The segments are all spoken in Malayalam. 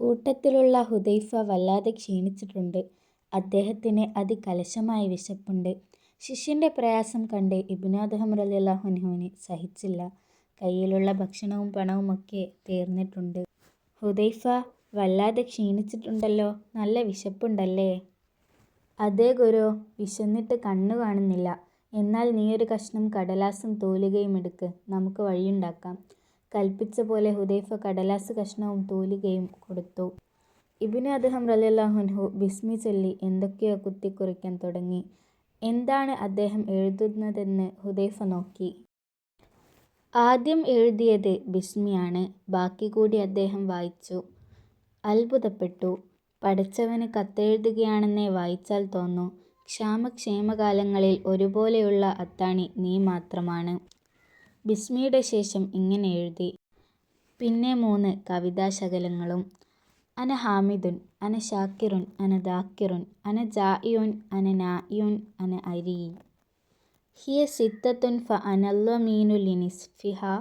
കൂട്ടത്തിലുള്ള ഹുദൈഫ വല്ലാതെ ക്ഷീണിച്ചിട്ടുണ്ട്. അദ്ദേഹത്തിന് അതികലശമായ വിശപ്പുണ്ട്. ശിഷ്യന്റെ പ്രയാസം കണ്ട് ഇബ്നു അദ്ഹം റളിയല്ലാഹു സഹിച്ചില്ല. കയ്യിലുള്ള ഭക്ഷണവും പണവുമൊക്കെ തീർന്നിട്ടുണ്ട്. ഹുദൈഫ വല്ലാതെ ക്ഷീണിച്ചിട്ടുണ്ടല്ലോ. നല്ല വിശപ്പുണ്ടല്ലേ? " അതേ ഗുരു വിശന്നിട്ട് കണ്ണു കാണുന്നില്ല. " "എന്നാൽ നീയൊരു കഷ്ണം കടലാസും എടുക്ക് നമുക്ക് വഴിയുണ്ടാക്കാം. " കൽപ്പിച്ചപോലെ ഹുദൈഫ കടലാസ് കഷ്ണവും തൂലികയും കൊടുത്തു. ഇബിന് അദ്ദേഹം റളിയല്ലാഹു അൻഹു ബിസ്മി ചൊല്ലി എന്തൊക്കെയോ കുത്തിക്കുറിക്കാൻ തുടങ്ങി. എന്താണ് അദ്ദേഹം എഴുതുന്നതെന്ന് ഹുദൈഫ നോക്കി. ആദ്യം എഴുതിയത് ബിസ്മിയാണ്. ബാക്കി കൂടി അദ്ദേഹം വായിച്ചു. അത്ഭുതപ്പെട്ടു. പഠിച്ചവന് കത്തെഴുതുകയാണെന്നേ വായിച്ചാൽ തോന്നു ക്ഷാമക്ഷേമകാലങ്ങളിൽ ഒരുപോലെയുള്ള അത്താണി നീ മാത്രമാണ്. " ബിസ്മിയുടെ ശേഷം ഇങ്ങനെ എഴുതി. പിന്നെ മൂന്ന് കവിതാശകലങ്ങളും. "അന ഹാമിദുൻ അന ഷാക്കിറുൻ അന ദാക്കിറുൻ അന ജായുൻ അന നായുൻ അന അരി ഹിയ സിത്തത്തുൻ ഫഅനദ്ദമീനു ലിനിസ്ഫിഹാ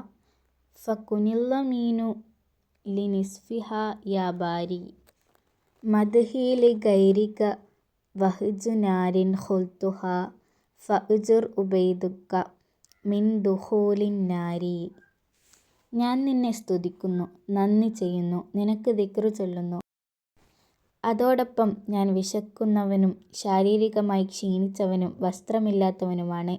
ഫകുനിദ്ദമീനു ലിനിസ്ഫിഹാ യാ ബാരി. മദ്ഹീലി ഗൈരിക വഹ്ജു നാരിൻ ഹുൽത്തുഹ ഫ ഉജുർ ഉബൈദക മിൻ ദുഹോലിൻ നാരി. " ഞാൻ നിന്നെ സ്തുതിക്കുന്നു, നന്ദി ചെയ്യുന്നു, നിനക്ക് ദിക്ർ ചൊല്ലുന്നു. അതോടൊപ്പം ഞാൻ വിശക്കുന്നവനും ശാരീരികമായി ക്ഷീണിച്ചവനും വസ്ത്രമില്ലാത്തവനുമാണ്.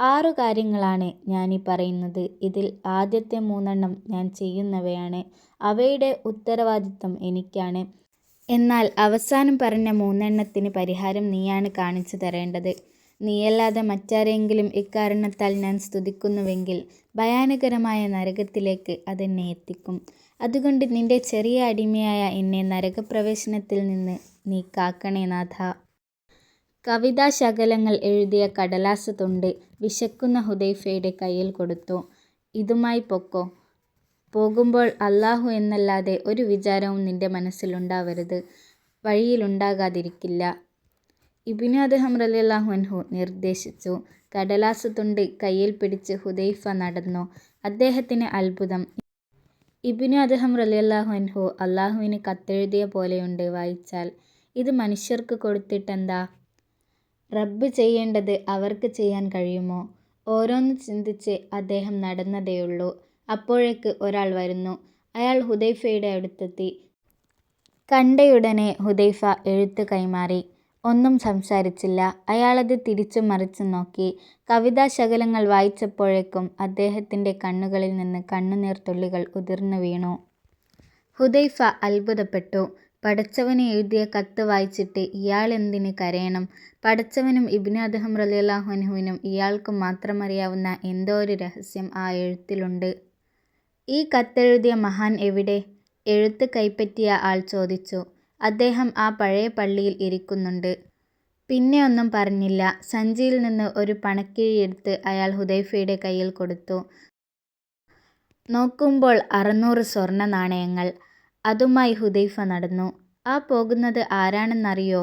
ആറു കാര്യങ്ങളാണ് ഞാനീ പറയുന്നത്. ഇതിൽ ആദ്യത്തെ മൂന്നെണ്ണം ഞാൻ ചെയ്യുന്നവയാണ്. അവയുടെ ഉത്തരവാദിത്തം എനിക്കാണ്. എന്നാൽ അവസാനം പറഞ്ഞ മൂന്നെണ്ണത്തിന് പരിഹാരം നീയാണ് കാണിച്ചു തരേണ്ടത്. നീയല്ലാതെ മറ്റാരെങ്കിലും ഇക്കാരണത്താൽ ഞാൻ സ്തുതിക്കുന്നുവെങ്കിൽ ഭയാനകരമായ നരകത്തിലേക്ക് അതെന്നെ എത്തിക്കും. അതുകൊണ്ട് നിന്റെ ചെറിയ അടിമയായ എന്നെ നരകപ്രവേശനത്തിൽ നിന്ന് നീ കാക്കണേ നാഥ കവിതാശകലങ്ങൾ എഴുതിയ കടലാസ് തൊണ്ട് വിശക്കുന്ന ഹുദൈഫയുടെ കയ്യിൽ കൊടുത്തു. "ഇതുമായി പൊക്കോ. പോകുമ്പോൾ അള്ളാഹു എന്നല്ലാതെ ഒരു വിചാരവും നിന്റെ മനസ്സിലുണ്ടാവരുത് വഴിയിലുണ്ടാകാതിരിക്കില്ല. " ഇബ്നു അദ്ഹം റളിയല്ലാഹു അൻഹു നിർദ്ദേശിച്ചു. കടലാസ് തുണ്ട് കയ്യിൽ പിടിച്ച് ഹുദൈഫ നടന്നു. അദ്ദേഹത്തിന് അത്ഭുതം. ഇബ്നു അദ്ഹം റളിയല്ലാഹു അൻഹു അല്ലാഹുവിന് കത്തെഴുതിയ പോലെയുണ്ട് വായിച്ചാൽ. ഇത് മനുഷ്യർക്ക് കൊടുത്തിട്ടെന്താ. റബ്ബ് ചെയ്യേണ്ടത് അവർക്ക് ചെയ്യാൻ കഴിയുമോ. ഓരോന്ന് ചിന്തിച്ച് അദ്ദേഹം നടന്നതേയുള്ളൂ. അപ്പോഴേക്ക് ഒരാൾ വരുന്നു. അയാൾ ഹുദൈഫയുടെ അടുത്തെത്തി. കണ്ടയുടനെ ഹുദൈഫ എഴുത്ത് കൈമാറി. ഒന്നും സംസാരിച്ചില്ല. അയാളത് തിരിച്ചും മറിച്ചും നോക്കി. കവിതാ ശകലങ്ങൾ വായിച്ചപ്പോഴേക്കും അദ്ദേഹത്തിന്റെ കണ്ണുകളിൽ നിന്ന് കണ്ണുനീർത്തുള്ളികൾ ഉതിർന്നു വീണു. ഹുദൈഫ അത്ഭുതപ്പെട്ടു. പടച്ചവന് എഴുതിയ കത്ത് വായിച്ചിട്ട് ഇയാൾ ഇയാളെന്തിന് കരയണം. പടച്ചവനും ഇബ്നു അദ്ഹം റളിയല്ലാഹു ഇയാൾക്കും മാത്രമറിയാവുന്ന എന്തോ ഒരു രഹസ്യം ആ എഴുത്തിലുണ്ട്. "ഈ കത്തെഴുതിയ മഹാൻ എവിടെ? " എഴുത്ത് കൈപ്പറ്റിയ ആൾ ചോദിച്ചു. "അദ്ദേഹം ആ പഴയ പള്ളിയിൽ ഇരിക്കുന്നുണ്ട്. " പിന്നെ ഒന്നും പറഞ്ഞില്ല. സഞ്ചിയിൽ നിന്ന് ഒരു പണക്കിഴിയെടുത്ത് അയാൾ ഹുദൈഫയുടെ കയ്യിൽ കൊടുത്തു. നോക്കുമ്പോൾ അറുന്നൂറ് സ്വർണ നാണയങ്ങൾ അതുമായി ഹുദൈഫ നടന്നു. "ആ പോകുന്നത് ആരാണെന്നറിയോ.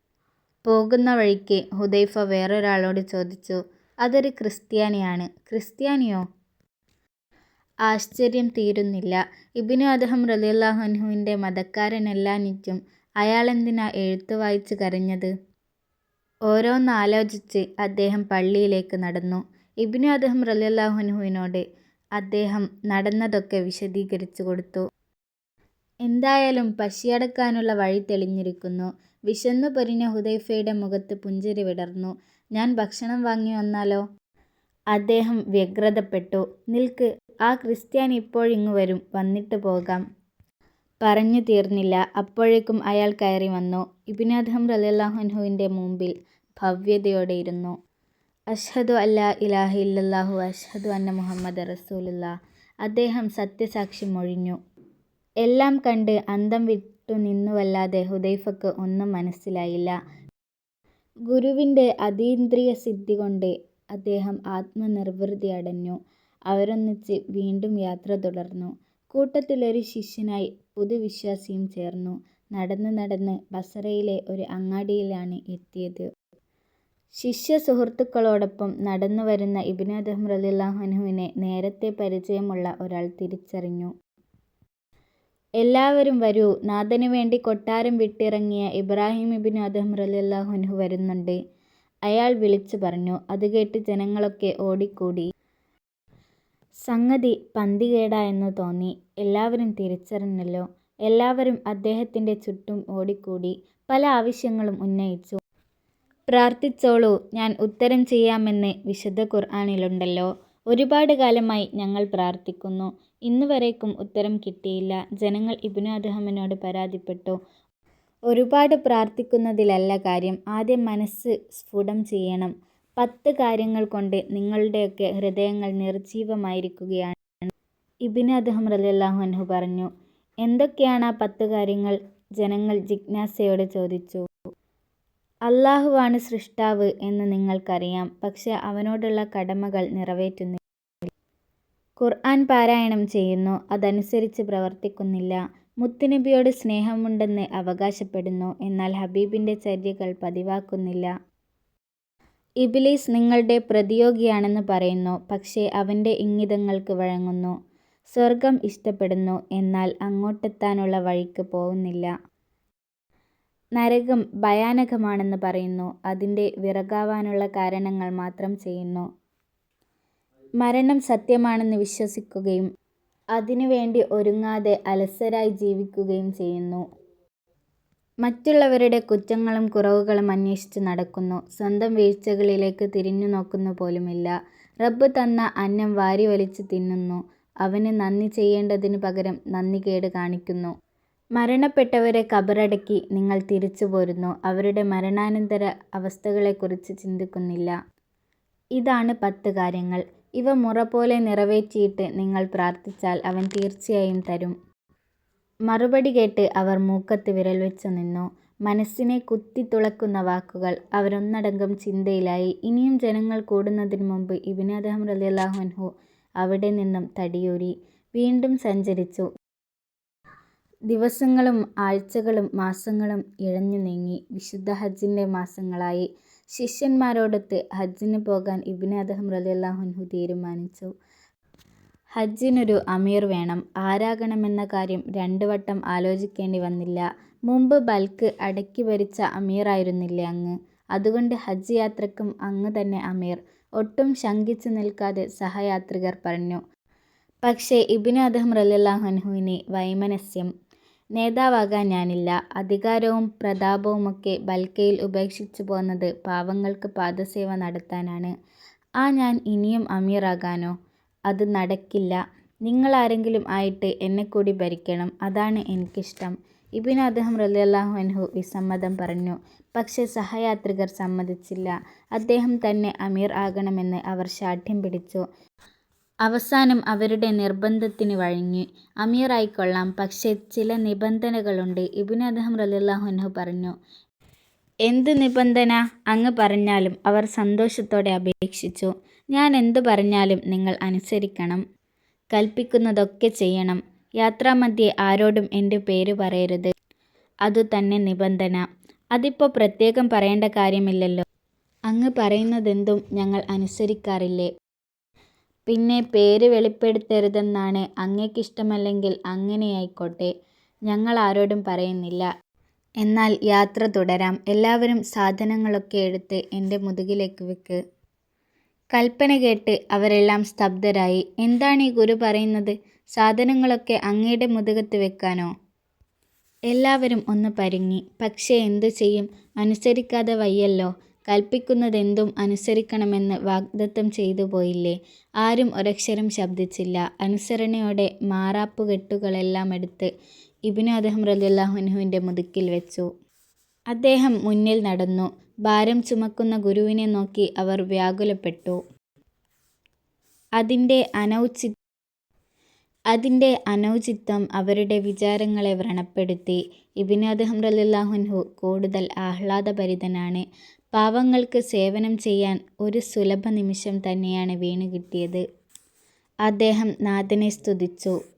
" പോകുന്ന വഴിക്ക് ഹുദൈഫ വേറൊരാളോട് ചോദിച്ചു. "അതൊരു ക്രിസ്ത്യാനിയാണ്. " "ക്രിസ്ത്യാനിയോ. " ആശ്ചര്യം തീരുന്നില്ല. ഇബ്നു അദ്ഹം റളിയല്ലാഹു അൻഹുവിന്റെ മതക്കാരനല്ലാഞ്ഞിട്ടും അയാളെന്തിനാ എഴുത്ത് വായിച്ച് കരഞ്ഞത്. ഓരോന്നാലോചിച്ച് അദ്ദേഹം പള്ളിയിലേക്ക് നടന്നു. ഇബ്നു അദ്ഹം റളിയല്ലാഹു അദ്ദേഹം നടന്നതൊക്കെ വിശദീകരിച്ചു കൊടുത്തു. "എന്തായാലും പശിയടക്കാനുള്ള വഴി തെളിഞ്ഞിരിക്കുന്നു. " വിശന്നു പൊരിഞ്ഞ ഹുദൈഫയുടെ മുഖത്ത് പുഞ്ചിരി വിടർന്നു. "ഞാൻ ഭക്ഷണം വാങ്ങി വന്നാലോ. " അദ്ദേഹം വ്യഗ്രതപ്പെട്ടു. "നിൽക്ക്. ആ ക്രിസ്ത്യാനി ഇപ്പോഴിങ്ങു വരും. വന്നിട്ട് പോകാം. " പറഞ്ഞു തീർന്നില്ല. അപ്പോഴേക്കും അയാൾ കയറി വന്നു. ഇബിനാഥം റളിയല്ലാഹു മുമ്പിൽ ഭവ്യതയോടെ ഇരുന്നു. "അശ്ഹദു അല്ലാ ഇലാഹ ഇല്ലല്ലാഹു വഅശ്ഹദു അന്ന മുഹമ്മദ് റസൂലുള്ളാഹ്. " അദ്ദേഹം സത്യസാക്ഷി മൊഴിഞ്ഞു. എല്ലാം കണ്ട് അന്തം വിട്ടുനിന്നുവല്ലാതെ ഹുദൈഫക്ക് ഒന്നും മനസ്സിലായില്ല. ഗുരുവിന്റെ അതീന്ദ്രിയസിദ്ധികൊണ്ട് അദ്ദേഹം ആത്മനിർവൃതി അടഞ്ഞു. അവരൊന്നിച്ച് വീണ്ടും യാത്ര തുടർന്നു. കൂട്ടത്തിലൊരു ശിഷ്യനായി പുതുവിശ്വാസിയും ചേർന്നു. നടന്ന് നടന്ന് ബസറയിലെ ഒരു അങ്ങാടിയിലാണ് എത്തിയത്. ശിഷ്യസുഹൃത്തുക്കളോടൊപ്പം നടന്നു വരുന്ന റളിയല്ലാഹു അൻഹുവിനെ നേരത്തെ പരിചയമുള്ള ഒരാൾ തിരിച്ചറിഞ്ഞു. എല്ലാവരും വരൂ നാഥന് വേണ്ടി കൊട്ടാരം വിട്ടിറങ്ങിയ ഇബ്രാഹിം ഇബ്നു അദ്ഹം റളിയല്ലാഹു അൻഹു വരുന്നുണ്ട് അയാൾ വിളിച്ചു പറഞ്ഞു. അതുകേട്ട് ജനങ്ങളൊക്കെ ഓടിക്കൂടി. സംഗതി പന്തികേടാ എന്ന് തോന്നി. എല്ലാവരും തിരിച്ചറിഞ്ഞല്ലോ. എല്ലാവരും അദ്ദേഹത്തിന്റെ ചുറ്റും ഓടിക്കൂടി. പല ആവശ്യങ്ങളും ഉന്നയിച്ചു. പ്രാർത്ഥിച്ചോളൂ ഞാൻ ഉത്തരം ചെയ്യാമെന്ന് വിശുദ്ധ ഖുർആനിലുണ്ടല്ലോ. ഒരുപാട് കാലമായി ഞങ്ങൾ പ്രാർത്ഥിക്കുന്നു. ഇന്നുവരേക്കും ഉത്തരം കിട്ടിയില്ല. ജനങ്ങൾ ഇബ്നു അദ്ഹമിനോട് പരാതിപ്പെട്ടു. ഒരുപാട് പ്രാർത്ഥിക്കുന്നതിലല്ല കാര്യം. ആദ്യം മനസ്സ് സ്ഫുടം ചെയ്യണം. പത്ത് കാര്യങ്ങൾ കൊണ്ട് നിങ്ങളുടെയൊക്കെ ഹൃദയങ്ങൾ നിർജീവമായിരിക്കുകയാണ്. ഇബ്നു അദ്ദേഹം റലിയല്ലാഹു അൻഹു പറഞ്ഞു. എന്തൊക്കെയാണ് ആ പത്ത് കാര്യങ്ങൾ? ജനങ്ങൾ ജിജ്ഞാസയോടെ ചോദിച്ചു. അള്ളാഹുവാണ് സൃഷ്ടാവ് എന്ന് നിങ്ങൾക്കറിയാം. പക്ഷെ അവനോടുള്ള കടമകൾ നിറവേറ്റുന്നില്ല. ഖുർആൻ പാരായണം ചെയ്യുന്നു. അതനുസരിച്ച് പ്രവർത്തിക്കുന്നില്ല. മുത്തുനബിയോട് സ്നേഹമുണ്ടെന്ന് അവകാശപ്പെടുന്നു. എന്നാൽ ഹബീബിന്റെ ചര്യകൾ പതിവാക്കുന്നില്ല. ഇബ്ലീസ് നിങ്ങളുടെ പ്രതിയോഗിയാണെന്ന് പറയുന്നു. പക്ഷേ അവന്റെ ഇംഗിതങ്ങൾക്ക് വഴങ്ങുന്നു. സ്വർഗം ഇഷ്ടപ്പെടുന്നു. എന്നാൽ അങ്ങോട്ടെത്താനുള്ള വഴിക്ക് പോകുന്നില്ല. നരകം ഭയാനകമാണെന്ന് പറയുന്നു. അതിന്റെ വിറകാവാനുള്ള കാരണങ്ങൾ മാത്രം ചെയ്യുന്നു. മരണം സത്യമാണെന്ന് വിശ്വസിക്കുകയും അതിനുവേണ്ടി ഒരുങ്ങാതെ അലസരായി ജീവിക്കുകയും ചെയ്യുന്നു. മറ്റുള്ളവരുടെ കുറ്റങ്ങളും കുറവുകളും അന്വേഷിച്ച് നടക്കുന്നു. സ്വന്തം വീഴ്ചകളിലേക്ക് തിരിഞ്ഞു നോക്കുന്നു പോലുമില്ല. റബ്ബ് തന്ന അന്നം വാരി വാരിവലിച്ച് തിന്നുന്നു. അവന് നന്ദി ചെയ്യേണ്ടതിനു പകരം നന്ദികേട് കാണിക്കുന്നു. മരണപ്പെട്ടവരെ കബറടക്കി നിങ്ങൾ തിരിച്ചു പോരുന്നു. അവരുടെ മരണാനന്തര അവസ്ഥകളെക്കുറിച്ച് ചിന്തിക്കുന്നില്ല. ഇതാണ് പത്ത് കാര്യങ്ങൾ. ഇവ മുറ പോലെ നിറവേറ്റിയിട്ട് നിങ്ങൾ പ്രാർത്ഥിച്ചാൽ അവൻ തീർച്ചയായും തരും. മറുപടി കേട്ട് അവർ മൂക്കത്ത് വിരൽ വെച്ച് നിന്നു. മനസ്സിനെ കുത്തിത്തുളക്കുന്ന വാക്കുകൾ. അവരൊന്നടങ്കം ചിന്തയിലായി. ഇനിയും ജനങ്ങൾ കൂടുന്നതിന് മുമ്പ് ഇബ്നു അദ്ഹം റളിയല്ലാഹു അൻഹു അവിടെ നിന്നും തടിയൂരി. വീണ്ടും സഞ്ചരിച്ചു. ദിവസങ്ങളും ആഴ്ചകളും മാസങ്ങളും ഇഴഞ്ഞു നീങ്ങി. വിശുദ്ധ ഹജ്ജിന്റെ മാസങ്ങളായി. ശിഷ്യന്മാരോടൊത്ത് ഹജ്ജിന് പോകാൻ ഇബ്നു അദ്ഹം റളിയല്ലാഹു അൻഹു തീരുമാനിച്ചു. ഹജ്ജിനൊരു അമീർ വേണം. ആരാകണമെന്ന കാര്യം രണ്ടു വട്ടം ആലോചിക്കേണ്ടി വന്നില്ല. മുമ്പ് ബൽക്ക് അടക്കി ഭരിച്ച അമീറായിരുന്നില്ലേ അങ്ങ്. അതുകൊണ്ട് ഹജ്ജ് യാത്രക്കും അങ്ങ് തന്നെ അമീർ. ഒട്ടും ശങ്കിച്ചു നിൽക്കാതെ സഹയാത്രികർ പറഞ്ഞു. പക്ഷേ ഇബ്നു അദ്ദേഹം റളിയല്ലാഹു അൻഹുവിന് വൈമനസ്യം. നേതാവാകാൻ ഞാനില്ല. അധികാരവും പ്രതാപവുമൊക്കെ ബൽക്കയിൽ ഉപേക്ഷിച്ചു പോന്നത് പാവങ്ങൾക്ക് പാദസേവ നടത്താനാണ്. ആ ഞാൻ ഇനിയും അമീർ ആകാനോ? അത് നടക്കില്ല. നിങ്ങളാരെങ്കിലും ആയിട്ട് എന്നെക്കൂടി ഭരിക്കണം. അതാണ് എനിക്കിഷ്ടം. ഇബ്നു അദ്ദേഹം റളിയല്ലാഹു അൻഹു വിസമ്മതം പറഞ്ഞു. പക്ഷേ സഹയാത്രികർ സമ്മതിച്ചില്ല. അദ്ദേഹം തന്നെ അമീർ ആകണമെന്ന് അവർ ശാഠ്യം പിടിച്ചു. അവസാനം അവരുടെ നിർബന്ധത്തിന് വഴങ്ങി. അമീറായിക്കൊള്ളാം. പക്ഷേ ചില നിബന്ധനകളുണ്ട്. ഇബ്നു അദ്ദേഹം റളിയല്ലാഹു അൻഹു പറഞ്ഞു. എന്ത് നിബന്ധന? അങ്ങ് പറഞ്ഞാലും. അവർ സന്തോഷത്തോടെ അപേക്ഷിച്ചു. ഞാൻ എന്തു പറഞ്ഞാലും നിങ്ങൾ അനുസരിക്കണം. കൽപ്പിക്കുന്നതൊക്കെ ചെയ്യണം. യാത്രാമധ്യേ ആരോടും എന്റെ പേര് പറയരുത്. അതുതന്നെ നിബന്ധന. അതിപ്പോൾ പ്രത്യേകം പറയേണ്ട കാര്യമില്ലല്ലോ. അങ്ങ് പറയുന്നതെന്തും ഞങ്ങൾ അനുസരിക്കാറില്ലേ. പിന്നെ പേര് വെളിപ്പെടുത്തരുതെന്നാണ്. അങ്ങേക്കിഷ്ടമല്ലെങ്കിൽ അങ്ങനെയായിക്കോട്ടെ. ഞങ്ങൾ ആരോടും പറയുന്നില്ല. എന്നാൽ യാത്ര തുടരാം. എല്ലാവരും സാധനങ്ങളൊക്കെ എടുത്ത് എന്റെ മുതുകിലേക്ക് വെക്ക്. കൽപ്പന കേട്ട് അവരെല്ലാം സ്തബ്ധരായി. എന്താണീ ഗുരു പറയുന്നത്? സാധനങ്ങളൊക്കെ അങ്ങയുടെ മുതുകത്ത് വെക്കാനോ? എല്ലാവരും ഒന്ന് പരുങ്ങി. പക്ഷേ എന്തു ചെയ്യും. അനുസരിക്കാതെ വയ്യല്ലോ. കൽപ്പിക്കുന്നതെന്തും അനുസരിക്കണമെന്ന് വാഗ്ദത്തം ചെയ്തു പോയില്ലേ. ആരും ഒരക്ഷരം ശബ്ദിച്ചില്ല. അനുസരണയോടെ മാറാപ്പുകെട്ടുകളെല്ലാമെടുത്ത് ഇബ്നു അദ്ദേഹം റലിയല്ലാഹുനുവിന്റെ മുതുക്കിൽ വെച്ചു. അദ്ദേഹം മുന്നിൽ നടന്നു. ഭാരം ചുമക്കുന്ന ഗുരുവിനെ നോക്കി അവർ വ്യാകുലപ്പെട്ടു. അതിന്റെ അനൗചി അതിന്റെ അനൗചിത്വം അവരുടെ വിചാരങ്ങളെ വ്രണപ്പെടുത്തി. ഇബ്നു അദ്ദേഹം റളിയല്ലാഹു അൻഹു കൂടുതൽ ആഹ്ലാദഭരിതനാണ്. പാവങ്ങൾക്ക് സേവനം ചെയ്യാൻ ഒരു സുലഭ നിമിഷം തന്നെയാണ് വീണുകിട്ടിയത്. അദ്ദേഹം നാഥനെ സ്തുതിച്ചു.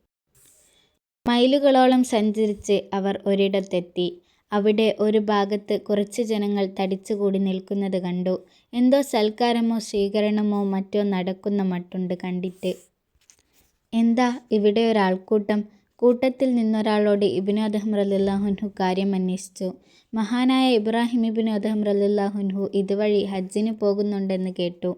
മൈലുകളോളം സഞ്ചരിച്ച് അവർ ഒരിടത്തെത്തി. അവിടെ ഒരു ഭാഗത്ത് കുറച്ച് ജനങ്ങൾ തടിച്ചുകൂടി നിൽക്കുന്നത് കണ്ടു. എന്തോ സൽക്കാരമോ സ്വീകരണമോ മറ്റോ നടക്കുന്ന മട്ടുണ്ട് കണ്ടിട്ട്. എന്താ ഇവിടെ ഇവിടെയൊരാൾക്കൂട്ടം. കൂട്ടത്തിൽ നിന്നൊരാളോട് ഇബ്നു അദ്ഹം റളിയല്ലാഹുഅൻഹു കാര്യം അന്വേഷിച്ചു. മഹാനായ ഇബ്രാഹിം ഇബ്നു അദ്ഹം റളിയല്ലാഹുഅൻഹു ഇതുവഴി ഹജ്ജിന് പോകുന്നുണ്ടെന്ന് കേട്ടു.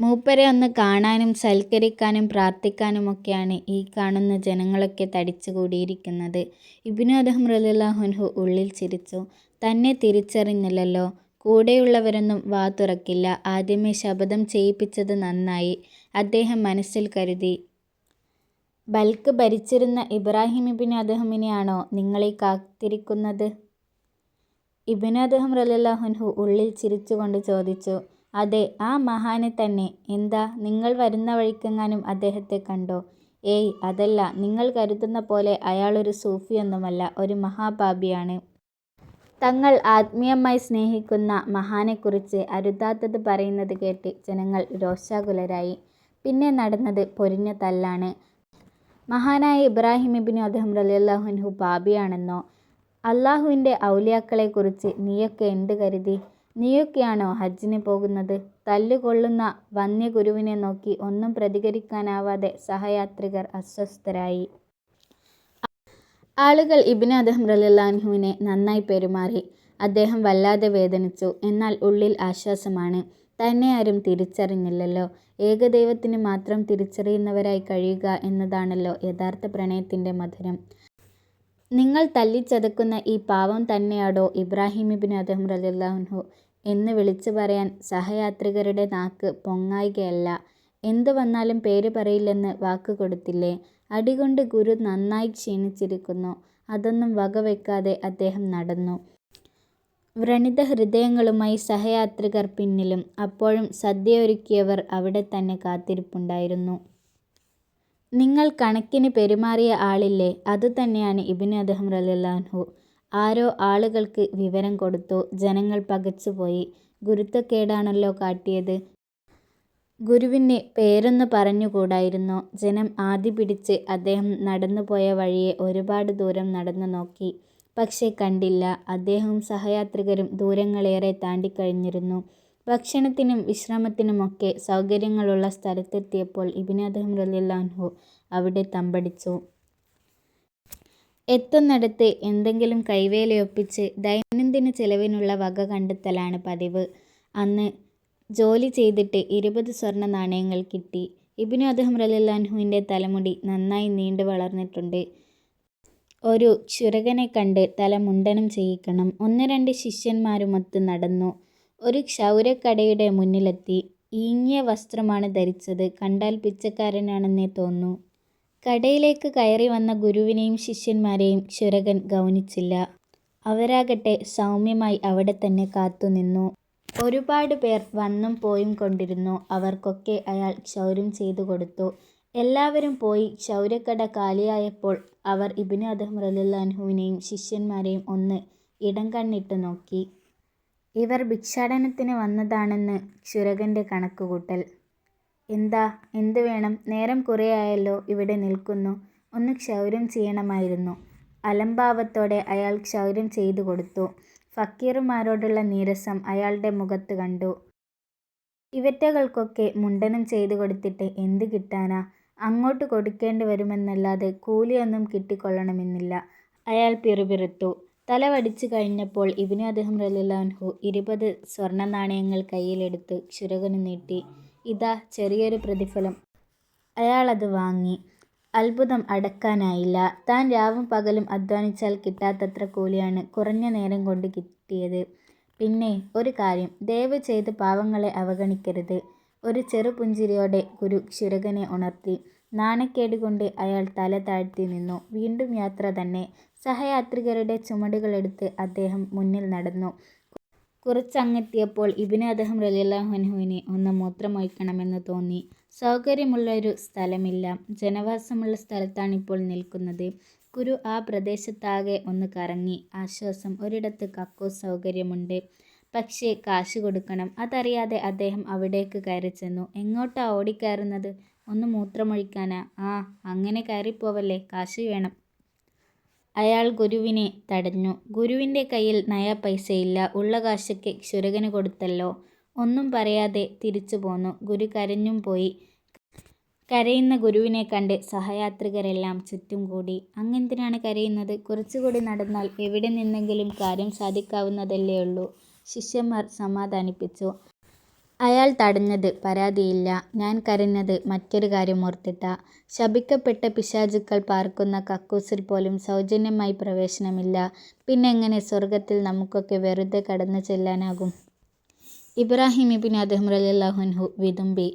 മൂപ്പരെ ഒന്ന് കാണാനും സൽക്കരിക്കാനും പ്രാർത്ഥിക്കാനുമൊക്കെയാണ് ഈ കാണുന്ന ജനങ്ങളൊക്കെ തടിച്ചു കൂടിയിരിക്കുന്നത്. ഇബിനു അദ്ദേഹം റളിയല്ലാഹുഅൻഹു ഉള്ളിൽ ചിരിച്ചു. തന്നെ തിരിച്ചറിഞ്ഞില്ലല്ലോ. കൂടെയുള്ളവരൊന്നും വാ തുറക്കില്ല. ആദ്യമേ ശപഥം ചെയ്യിപ്പിച്ചത് നന്നായി അദ്ദേഹം മനസ്സിൽ കരുതി. ബൽക്ക് ഭരിച്ചിരുന്ന ഇബ്രാഹിം ഇബിന് അദ്ദേഹമിനെയാണോ നിങ്ങളെ കാത്തിരിക്കുന്നത്? ഇബിന് അദ്ദേഹം റളിയല്ലാഹുഅൻഹു ഉള്ളിൽ ചിരിച്ചുകൊണ്ട് ചോദിച്ചു. അതെ ആ മഹാനെ തന്നെ. എന്താ നിങ്ങൾ വരുന്ന വഴിക്കെങ്ങാനും അദ്ദേഹത്തെ കണ്ടോ? ഏയ് അതല്ല നിങ്ങൾ കരുതുന്ന പോലെ അയാളൊരു സൂഫിയൊന്നുമല്ല ഒരു മഹാപാപിയാണ്. തങ്ങൾ ആത്മീയമായി സ്നേഹിക്കുന്ന മഹാനെക്കുറിച്ച് അരുതാത്തത് പറയുന്നത് കേട്ട് ജനങ്ങൾ രോഷാകുലരായി. പിന്നെ നടന്നത് പൊരിഞ്ഞ തല്ലാണ്. മഹാനായ ഇബ്രാഹിം ഇബ്നു അദ്ഹം റളിയല്ലാഹുഅൻഹു പാപിയാണെന്നോ? അല്ലാഹുവിന്റെ ഔലിയാക്കളെക്കുറിച്ച് നീയൊക്കെ എന്ത് കരുതി? നീയൊക്കെയാണോ ഹജ്ജിന് പോകുന്നത്? തല്ലുകൊള്ളുന്ന വന്യഗുരുവിനെ നോക്കി ഒന്നും പ്രതികരിക്കാനാവാതെ സഹയാത്രികർ അസ്വസ്ഥരായി. ആളുകൾ ഇബ്നു അദ്ഹം റളിയല്ലാഹുവിനെ നന്നായി പെരുമാറി. അദ്ദേഹം വല്ലാതെ വേദനിച്ചു. എന്നാൽ ഉള്ളിൽ ആശ്വാസമാണ്. തന്നെ ആരും തിരിച്ചറിഞ്ഞില്ലല്ലോ. ഏകദൈവത്തിന് മാത്രം തിരിച്ചറിയുന്നവരായി കഴിയുക എന്നതാണല്ലോ യഥാർത്ഥ പ്രണയത്തിന്റെ മധുരം. നിങ്ങൾ തല്ലിച്ചതക്കുന്ന ഈ പാവം തന്നെയാടോ ഇബ്രാഹിം ഇബ്നു അദ്ഹം റളിയല്ലാഹുഅൻഹു എന്ന് വിളിച്ചു പറയാൻ സഹയാത്രികരുടെ നാക്ക് പൊങ്ങായികയല്ല എന്ത് വന്നാലും പേര് പറയില്ലെന്ന് വാക്ക് കൊടുത്തില്ലേ? അടികൊണ്ട് ഗുരു നന്നായി ക്ഷീണിച്ചിരിക്കുന്നു. അതൊന്നും വകവെക്കാതെ അദ്ദേഹം നടന്നു. വ്രണിത ഹൃദയങ്ങളുമായി സഹയാത്രികർ പിന്നിലും. അപ്പോഴും സദ്യ ഒരുക്കിയവർ അവിടെത്തന്നെ കാത്തിരിപ്പുണ്ടായിരുന്നു. നിങ്ങൾ കണക്കിന് പെരുമാറിയ ആളില്ലേ അതുതന്നെയാണ് ഇബ്നു അദ്ദേഹം റലിയല്ലാൻഹു ആരോ ആളുകൾക്ക് വിവരം കൊടുത്തു. ജനങ്ങൾ പകച്ചുപോയി. ഗുരുത്വക്കേടാണല്ലോ കാട്ടിയത്. ഗുരുവിന് പേരൊന്ന് പറഞ്ഞുകൂടായിരുന്നോ? ജനം ആദ്യ പിടിച്ച് അദ്ദേഹം നടന്നുപോയ വഴിയെ ഒരുപാട് ദൂരം നടന്നു നോക്കി. പക്ഷേ കണ്ടില്ല. അദ്ദേഹവും സഹയാത്രികരും ദൂരങ്ങളേറെ താണ്ടിക്കഴിഞ്ഞിരുന്നു. ഭക്ഷണത്തിനും വിശ്രമത്തിനുമൊക്കെ സൗകര്യങ്ങളുള്ള സ്ഥലത്തെത്തിയപ്പോൾ ഇബ്നു റലിയല്ലാൻഹു അവിടെ തമ്പടിച്ചു. എത്തുന്നിടത്ത് എന്തെങ്കിലും കൈവേലയൊപ്പിച്ച് ദൈനംദിന ചെലവിനുള്ള വക കണ്ടെത്തലാണ് പതിവ്. അന്ന് ജോലി ചെയ്തിട്ട് ഇരുപത് സ്വർണ നാണയങ്ങൾ കിട്ടി. ഇബിനു അദ്ദേഹം റലിയല്ലാൻഹുവിന്റെ തലമുടി നന്നായി നീണ്ടു വളർന്നിട്ടുണ്ട്. ഒരു ക്ഷുരകനെ കണ്ട് തല മുണ്ടനം ചെയ്യിക്കണം. ഒന്ന് രണ്ട് ശിഷ്യന്മാരുമൊത്ത് നടന്നു. ഒരു ക്ഷൗരക്കടയുടെ മുന്നിലെത്തി. ഈങ്ങിയ വസ്ത്രമാണ് ധരിച്ചത്. കണ്ടാൽ പിച്ചക്കാരനാണെന്നേ തോന്നൂ. കടയിലേക്ക് കയറി വന്ന ഗുരുവിനെയും ശിഷ്യന്മാരെയും ക്ഷുരകൻ ഗൗനിച്ചില്ല. അവരാകട്ടെ സൗമ്യമായി അവിടെത്തന്നെ കാത്തുനിന്നു. ഒരുപാട് പേർ വന്നും പോയും കൊണ്ടിരുന്നു. അവർക്കൊക്കെ അയാൾ ക്ഷൗരം ചെയ്തു കൊടുത്തു എല്ലാവരും പോയി ക്ഷൗരക്കട കാലിയായപ്പോൾ അവർ ഇബ്നു അദ്ഹം റളിയല്ലാഹുവിനെയും ശിഷ്യന്മാരെയും ഒന്ന് ഇടം കണ്ണിട്ട് നോക്കി. ഇവർ ഭിക്ഷാടനത്തിന് വന്നതാണെന്ന് ക്ഷുരകന്റെ കണക്കുകൂട്ടൽ. എന്താ എന്ത് വേണം? നേരം കുറേയായല്ലോ ഇവിടെ നിൽക്കുന്നു. ഒന്ന് ക്ഷൗരം ചെയ്യണമായിരുന്നു. അലംഭാവത്തോടെ അയാൾ ക്ഷൗരം ചെയ്തു കൊടുത്തു. ഫക്കീറുമാരോടുള്ള നീരസം അയാളുടെ മുഖത്ത് കണ്ടു. ഇവറ്റകൾക്കൊക്കെ മുണ്ടനം ചെയ്തു കൊടുത്തിട്ട് എന്ത് കിട്ടാനാ? അങ്ങോട്ട് കൊടുക്കേണ്ടി വരുമെന്നല്ലാതെ കൂലിയൊന്നും കിട്ടിക്കൊള്ളണമെന്നില്ല. അയാൾ പിറുപിറുത്തു. തല വടിച്ചു കഴിഞ്ഞപ്പോൾ ഇബ്നു അദ്ദേഹം റളിയല്ലാഹുഅൻഹു ഇരുപത് സ്വർണനാണയങ്ങൾ കയ്യിലെടുത്ത് ക്ഷുരകന് നീട്ടി. ഇതാ ചെറിയൊരു പ്രതിഫലം. അയാളത് വാങ്ങി. അത്ഭുതം അടക്കാനായില്ല. താൻ രാവും പകലും അധ്വാനിച്ചാൽ കിട്ടാത്തത്ര കൂലിയാണ് കുറഞ്ഞ നേരം കൊണ്ട് കിട്ടിയത്. പിന്നെ ഒരു കാര്യം. ദയവ് ചെയ്ത് പാവങ്ങളെ അവഗണിക്കരുത്. ഒരു ചെറുപുഞ്ചിരിയോടെ ഗുരു ക്ഷുരകനെ ഉണർത്തി. നാണക്കേട് കൊണ്ട് അയാൾ തല താഴ്ത്തി നിന്നു. വീണ്ടും യാത്ര തന്നെ. സഹയാത്രികരുടെ ചുമടുകളെടുത്ത് അദ്ദേഹം മുന്നിൽ നടന്നു. കുറച്ചങ്ങെത്തിയപ്പോൾ ഇബ്നു അദ്ഹം റളിയല്ലാഹുഅൻഹുവിന് ഒന്ന് മൂത്രമൊഴിക്കണമെന്ന് തോന്നി. സൗകര്യമുള്ളൊരു സ്ഥലമില്ല. ജനവാസമുള്ള സ്ഥലത്താണിപ്പോൾ നിൽക്കുന്നത്. കുരു ആ പ്രദേശത്താകെ ഒന്ന് കറങ്ങി. ആശ്വാസം. ഒരിടത്ത് കക്കൂസ് സൗകര്യമുണ്ട്. പക്ഷേ കാശ് കൊടുക്കണം. അതറിയാതെ അദ്ദേഹം അവിടേക്ക് കയറിച്ചെന്നു. എങ്ങോട്ടാ ഓടിക്കയറുന്നത്? ഒന്ന് മൂത്രമൊഴിക്കാനാ? ആ അങ്ങനെ കയറിപ്പോവല്ലേ കാശ് വേണം. അയാൾ ഗുരുവിനെ തടഞ്ഞു. ഗുരുവിന്റെ കയ്യിൽ നയാ പൈസയില്ല. ഉള്ള കാശൊക്കെ ക്ഷുരകന് കൊടുത്തല്ലോ. ഒന്നും പറയാതെ തിരിച്ചു പോന്നു. ഗുരു കരഞ്ഞും പോയി. കരയുന്ന ഗുരുവിനെ കണ്ട് സഹയാത്രികരെല്ലാം ചുറ്റും കൂടി. "അങ്ങെന്തിനാണ് കരയുന്നത്? കുറച്ചുകൂടി നടന്നാൽ എവിടെ നിന്നെങ്കിലും കാര്യം സാധിക്കാവുന്നതല്ലേ ഉള്ളൂ " ശിഷ്യന്മാർ സമാധാനിപ്പിച്ചു. അയാൾ തടഞ്ഞത് പരാതിയില്ല. "ഞാൻ കരഞ്ഞത് മറ്റൊരു കാര്യം ഓർത്തിട്ട ശപിക്കപ്പെട്ട പിശാചുക്കൾ പാർക്കുന്ന കക്കൂസിൽ പോലും സൗജന്യമായി പ്രവേശനമില്ല. പിന്നെങ്ങനെ സ്വർഗത്തിൽ നമുക്കൊക്കെ വെറുതെ കടന്നുചെല്ലാനാകും? " ഇബ്രാഹീം ഇബ്നു പിന്നെ അദ്ദേഹം അൻഹു വിതുമ്പി.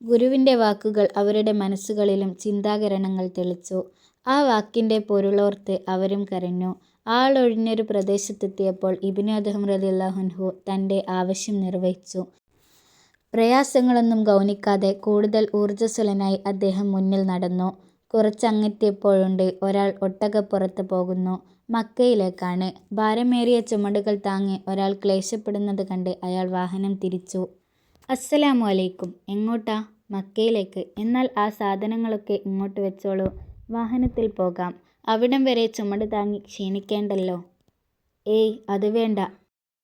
ഗുരുവിന്റെ വാക്കുകൾ അവരുടെ മനസ്സുകളിലും ചിന്താകരണങ്ങൾ തെളിച്ചു. ആ വാക്കിന്റെ പൊരുളോർത്ത് അവരും കരഞ്ഞു. ആളൊഴിഞ്ഞൊരു പ്രദേശത്തെത്തിയപ്പോൾ ഇബ്നു അദ്ഹം റളിയല്ലാഹു അൻഹു തന്റെ ആവശ്യം നിർവഹിച്ചു. പ്രയാസങ്ങളൊന്നും ഗൗനിക്കാതെ കൂടുതൽ ഊർജസ്വലനായി അദ്ദേഹം മുന്നിൽ നടന്നു. കുറച്ചങ്ങെത്തിയപ്പോഴുണ്ട് ഒരാൾ ഒട്ടകപ്പുറത്ത് പോകുന്നു. മക്കയിലേക്കാണ്. ഭാരമേറിയ ചുമടുകൾ താങ്ങി ഒരാൾ ക്ലേശപ്പെടുന്നത് കണ്ട് അയാൾ വാഹനം തിരിച്ചു. "അസ്സലാമു അലൈക്കും. എങ്ങോട്ടാ? " "മക്കയിലേക്ക്. " "എന്നാൽ ആ സാധനങ്ങളൊക്കെ ഇങ്ങോട്ട് വെച്ചോളൂ. വാഹനത്തിൽ പോകാം. അവിടം വരെ ചുമട് താങ്ങി ക്ഷീണിക്കേണ്ടല്ലോ. " "ഏയ് അത് വേണ്ട.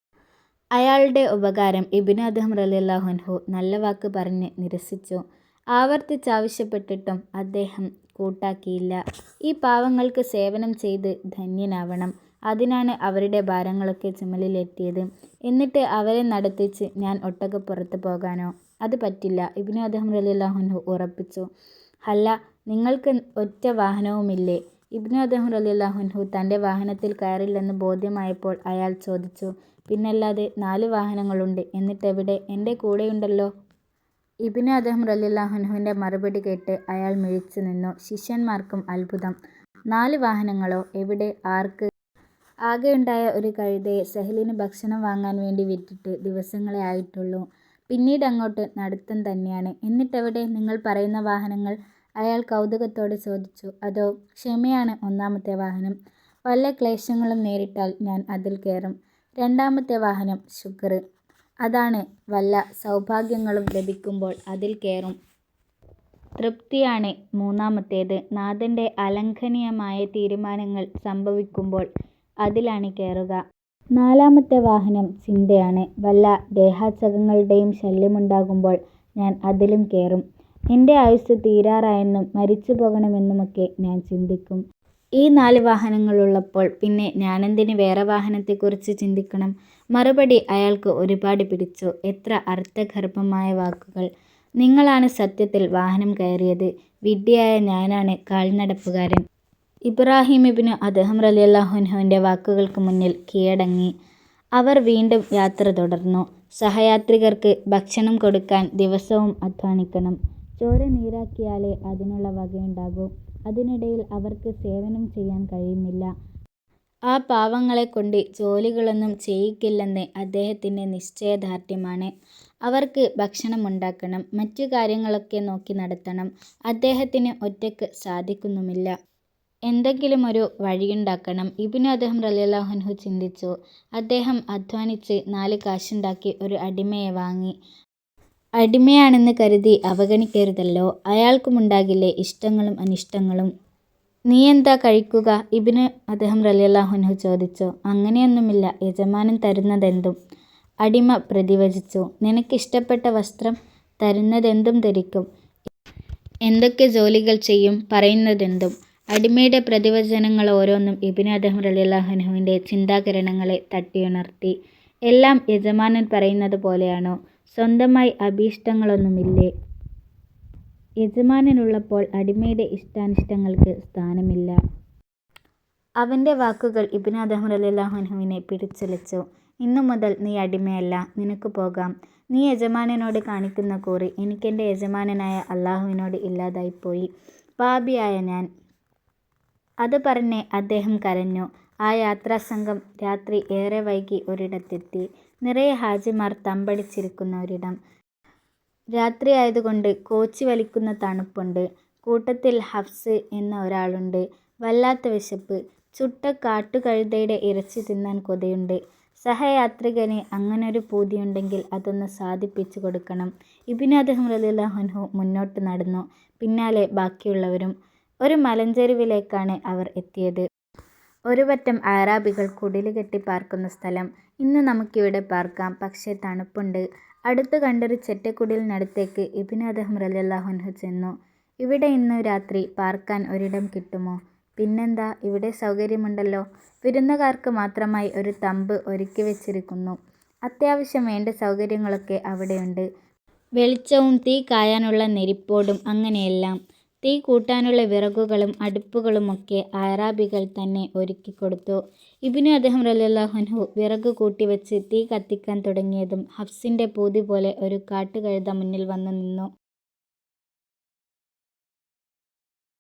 " അയാളുടെ ഉപകാരം ഇബ്നു അദ്ഹം റലിയല്ലാഹുൻഹു നല്ല വാക്ക് പറഞ്ഞ് നിരസിച്ചു. ആവർത്തിച്ചാവശ്യപ്പെട്ടിട്ടും അദ്ദേഹം കൂട്ടാക്കിയില്ല. "ഈ പാവങ്ങൾക്ക് സേവനം ചെയ്ത് ധന്യനാവണം. അതിനാണ് അവരുടെ ഭാരങ്ങളൊക്കെ ചുമലിലെത്തിയത് എന്നിട്ട് അവരെ നടത്തിച്ച് ഞാൻ ഒട്ടകപ്പുറത്ത് പോകാനോ? അത് പറ്റില്ല. " ഇബ്നു അദ്ദേഹം റലിയല്ലാഹുൻഹു ഉറപ്പിച്ചു. അല്ല നിങ്ങൾക്ക് ഒറ്റ വാഹനവുമില്ലേ? " ഇബ്നു അദ്ദേഹം റലിയല്ലാഹുൻഹു തന്റെ വാഹനത്തിൽ കയറില്ലെന്ന് ബോധ്യമായപ്പോൾ അയാൾ ചോദിച്ചു. "പിന്നല്ലാതെ നാല് വാഹനങ്ങളുണ്ട്. " "എന്നിട്ടെവിടെ? " എന്റെ കൂടെയുണ്ടല്ലോ. " ഇബിന് അദ്ദേഹം റലിയല്ലാഹുൻഹുവിന്റെ മറുപടി കേട്ട് അയാൾ മിഴിച്ചു നിന്നു. ശിഷ്യന്മാർക്കും അത്ഭുതം. "നാല് വാഹനങ്ങളോ? എവിടെ? ആർക്ക്? " "ആകെയുണ്ടായ ഒരു കഴുതയെ സഹലിന് ഭക്ഷണം വാങ്ങാൻ വേണ്ടി വിറ്റിട്ട് ദിവസങ്ങളെ ആയിട്ടുള്ളൂ. പിന്നീട് അങ്ങോട്ട് നടത്തം തന്നെയാണ്. " "എന്നിട്ടെവിടെ നിങ്ങൾ പറയുന്ന വാഹനങ്ങൾ? " അയാൾ കൗതുകത്തോടെ ചോദിച്ചു. "അതോ? ക്ഷമയാണ് ഒന്നാമത്തെ വാഹനം. വല്ല ക്ലേശങ്ങളും നേരിട്ടാൽ ഞാൻ അതിൽ കയറും രണ്ടാമത്തെ വാഹനം ശുക്ർ. അതാണ് വല്ല സൗഭാഗ്യങ്ങളും ലഭിക്കുമ്പോൾ അതിൽ കയറും തൃപ്തിയാണ് മൂന്നാമത്തേത്. നാഥന്റെ അലംഘനീയമായ തീരുമാനങ്ങൾ സംഭവിക്കുമ്പോൾ അതിലാണ് കയറുക നാലാമത്തെ വാഹനം ചിന്തയാണ്. വല്ല ദേഹാചകങ്ങളുടെയും ശല്യമുണ്ടാകുമ്പോൾ ഞാൻ അതിലും കേറും. എന്റെ ആയുസ്സ് തീരാറായെന്നും മരിച്ചു പോകണമെന്നുമൊക്കെ ഞാൻ ചിന്തിക്കും. ഈ നാല് വാഹനങ്ങളുള്ളപ്പോൾ പിന്നെ ഞാനെന്തിന് വേറെ വാഹനത്തെക്കുറിച്ച് ചിന്തിക്കണം? " മറുപടി അയാൾക്ക് ഒരുപാട് പിടിച്ചു. എത്ര അർത്ഥഗർഭമായ വാക്കുകൾ! "നിങ്ങളാണ് സത്യത്തിൽ വാഹനം കയറിയത്. വിഡ്ഢിയായ ഞാനാണ് കാൽനടപ്പുകാരൻ. " ഇബ്രാഹിമിബിന് അദ്ഹം റളിയല്ലാഹു അൻഹുവിന്റെ വാക്കുകൾക്ക് മുന്നിൽ കീഴടങ്ങി. അവർ വീണ്ടും യാത്ര തുടർന്നു. സഹയാത്രികർക്ക് ഭക്ഷണം കൊടുക്കാൻ ദിവസവും അധ്വാനിക്കണം. ചോര നീരാക്കിയാലേ അതിനുള്ള വകയുണ്ടാകൂ. അതിനിടയിൽ അവർക്ക് സേവനം ചെയ്യാൻ കഴിയുന്നില്ല. ആ പാവങ്ങളെക്കൊണ്ട് ജോലികളൊന്നും ചെയ്യിക്കില്ലെന്ന് അദ്ദേഹത്തിന്റെ നിശ്ചയദാർഢ്യമാണ്. അവർക്ക് ഭക്ഷണമുണ്ടാക്കണം. മറ്റു കാര്യങ്ങളൊക്കെ നോക്കി നടത്തണം. അദ്ദേഹത്തിന് ഒറ്റയ്ക്ക് സാധിക്കുന്നുമില്ല. എന്തെങ്കിലുമൊരു വഴിയുണ്ടാക്കണം. ഇബ്നു അദ്ഹം റളിയല്ലാഹു അൻഹു ചിന്തിച്ചു. അദ്ദേഹം അധ്വാനിച്ച് നാല് കാശുണ്ടാക്കി ഒരു അടിമയെ വാങ്ങി. അടിമയാണെന്ന് കരുതി അവഗണിക്കരുതല്ലോ. അയാൾക്കുമുണ്ടാകില്ലേ ഇഷ്ടങ്ങളും അനിഷ്ടങ്ങളും. നീ എന്താ കഴിക്കുക? " ഇബിന് അദ്ദേഹം റളിയല്ലാഹു അൻഹു ചോദിച്ചു. "അങ്ങനെയൊന്നുമില്ല. യജമാനൻ തരുന്നതെന്തും. " അടിമ പ്രതിവചിച്ചു. "നിനക്കിഷ്ടപ്പെട്ട വസ്ത്രം? " "തരുന്നതെന്തും ധരിക്കും. " "എന്തൊക്കെ ജോലികൾ ചെയ്യും? " "പറയുന്നതെന്തും. " അടിമയുടെ പ്രതിവചനങ്ങളോരോന്നും ഇബ്നു ഇബിന് റളിയല്ലാഹു അൻഹുവിന്റെ ചിന്താകിരണങ്ങളെ തട്ടിയുണർത്തി. എല്ലാം യജമാനൻ പറയുന്നത് പോലെയാണോ? സ്വന്തമായി അഭീഷ്ടങ്ങളൊന്നുമില്ലേ? യജമാനനുള്ളപ്പോൾ അടിമയുടെ ഇഷ്ടാനിഷ്ടങ്ങൾക്ക് സ്ഥാനമില്ല. അവന്റെ വാക്കുകൾ ഇബ്നു അഹമ്മദ് റളിയല്ലാഹു അൻഹുവിനെ പിടിച്ചുലച്ചു. "ഇന്നുമുതൽ നീ അടിമയല്ല. നിനക്ക് പോകാം. നീ യജമാനനോട് കാണിക്കുന്ന കൂറ് എനിക്കെന്റെ യജമാനനായ അല്ലാഹുവിനോട് ഇല്ലാതായിപ്പോയി. പാപിയായ ഞാൻ! " അത് പറഞ്ഞ് അദ്ദേഹം കരഞ്ഞു. ആ യാത്രാസംഘം രാത്രി ഏറെ വൈകി ഒരിടത്തെത്തി. നിറയെ ഹാജിമാർ തമ്പടിച്ചിരിക്കുന്ന ഒരിടം. രാത്രിയായതുകൊണ്ട് കോച്ചി വലിക്കുന്ന തണുപ്പുണ്ട്. കൂട്ടത്തിൽ ഹഫ്സ് എന്ന ഒരാളുണ്ട്. വല്ലാത്ത വിശപ്പ്. ചുട്ട കാട്ടുകഴുതയുടെ ഇറച്ചി തിന്നാൻ കൊതിയുണ്ട്. സഹയാത്രികന് അങ്ങനൊരു പൂതിയുണ്ടെങ്കിൽ അതൊന്ന് സാധിപ്പിച്ചു കൊടുക്കണം. ഇബിന് അദ്ദേഹം റളിയല്ലാഹു അൻഹു മുന്നോട്ട് നടന്നു. പിന്നാലെ ബാക്കിയുള്ളവരും. ഒരു മലഞ്ചെരുവിലേക്കാണ് അവർ എത്തിയത്. ഒരുപറ്റം ആരാബികൾ കുടിൽ കെട്ടി പാർക്കുന്ന സ്ഥലം. "ഇന്ന് നമുക്കിവിടെ പാർക്കാം. പക്ഷേ തണുപ്പുണ്ട്. അടുത്ത് കണ്ടൊരു ചെറ്റക്കുടിലിനടുത്തേക്ക് ഇബിൻ അദ്ദേഹം റലിയല്ലാഹുൻഹു ചെന്നു. "ഇവിടെ ഇന്ന് രാത്രി പാർക്കാൻ ഒരിടം കിട്ടുമോ? " "പിന്നെന്താ, ഇവിടെ സൗകര്യമുണ്ടല്ലോ. വിരുന്നുകാർക്ക് മാത്രമായി ഒരു തമ്പ് ഒരുക്കി വെച്ചിരിക്കുന്നു അത്യാവശ്യം വേണ്ട സൗകര്യങ്ങളൊക്കെ അവിടെയുണ്ട്. വെളിച്ചവും തീ കായാനുള്ള നെരിപ്പോടും അങ്ങനെയെല്ലാം. തീ കൂട്ടാനുള്ള വിറകുകളും അടുപ്പുകളുമൊക്കെ അറാബികൾ തന്നെ ഒരുക്കിക്കൊടുത്തു. " ഇബ്നു അദ്ഹം റളിയല്ലാഹു അൻഹു വിറക് കൂട്ടിവെച്ച് തീ കത്തിക്കാൻ തുടങ്ങിയതും ഹഫ്സിന്റെ പൂതി പോലെ ഒരു കാട്ടുകഴുത മുന്നിൽ വന്നു നിന്നു.